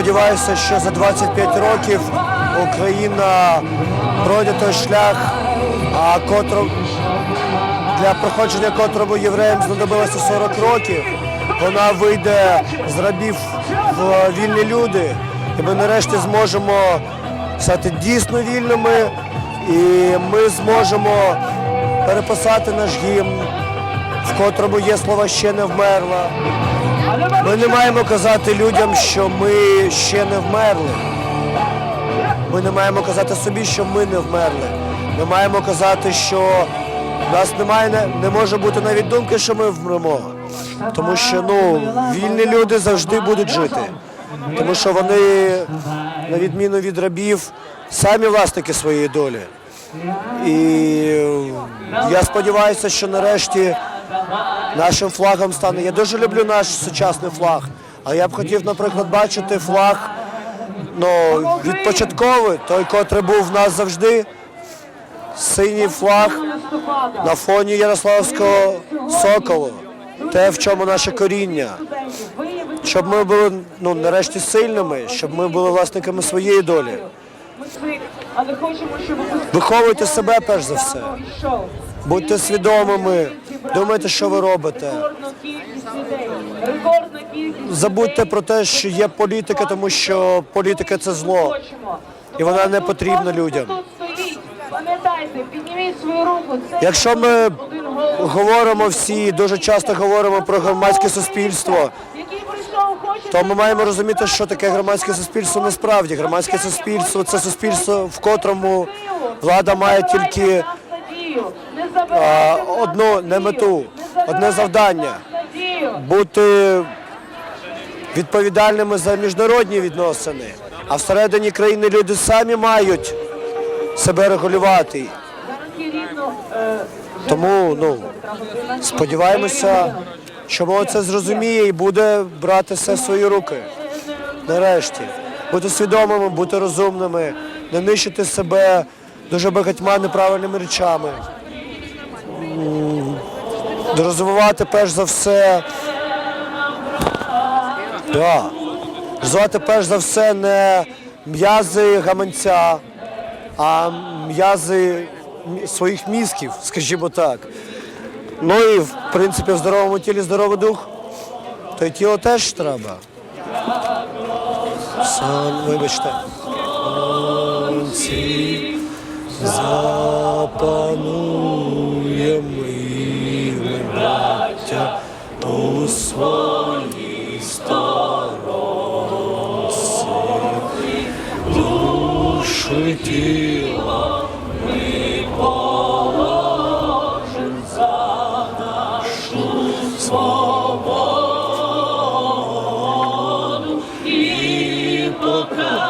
сподіваюся, що за 25 років Україна пройде той шлях, а котро, для проходження котрому євреям знадобилося 40 років. Вона вийде з рабів в вільні люди, і ми нарешті зможемо стати дійсно вільними, і ми зможемо переписати наш гімн, в котрому є слова ще не вмерла. Ми не маємо казати людям, що ми ще не вмерли. Ми не маємо казати собі, що ми не вмерли. Ми маємо казати, що в нас немає, не- може бути навіть думки, що ми вмремо. Тому що ну, вільні люди завжди будуть жити. Тому що вони, на відміну від рабів, самі власники своєї долі. І я сподіваюся, що нарешті нашим флагом стане. Я дуже люблю наш сучасний флаг. Але я б хотів, наприклад, бачити флаг ну, відпочатковий, той, котрий був в нас завжди. Синій флаг на фоні Ярославського соколу. Те, в чому наше коріння. Щоб ми були ну, нарешті сильними, щоб ми були власниками своєї долі. Виховуйте себе перш за все. Будьте свідомими, думайте, що ви робите. Забудьте про те, що є політика, тому що політика це зло. І вона не потрібна людям. Пам'ятайте, підніміть свою руку. Якщо ми говоримо всі, дуже часто говоримо про громадське суспільство, то ми маємо розуміти, що таке громадське суспільство насправді. Громадське суспільство це суспільство, в котрому влада має тільки а, одну не мету, одне завдання бути відповідальними за міжнародні відносини. А всередині країни люди самі мають себе регулювати. Тому ну, сподіваємося, що молодь це зрозуміє і буде брати все в свої руки. Нарешті. Бути свідомими, бути розумними, не нищити себе дуже багатьма неправильними речами. Розвивати перш за все. Да. Розвивати перш за все не м'язи гаманця, а м'язи своїх мізків, скажімо так. Ну і в принципі в здоровому тілі здоровий дух, то й тіло теж треба. Сан, вибачте. Сонці у своїй сторони, душі тіла ми положим за нашу свободу і покажемо.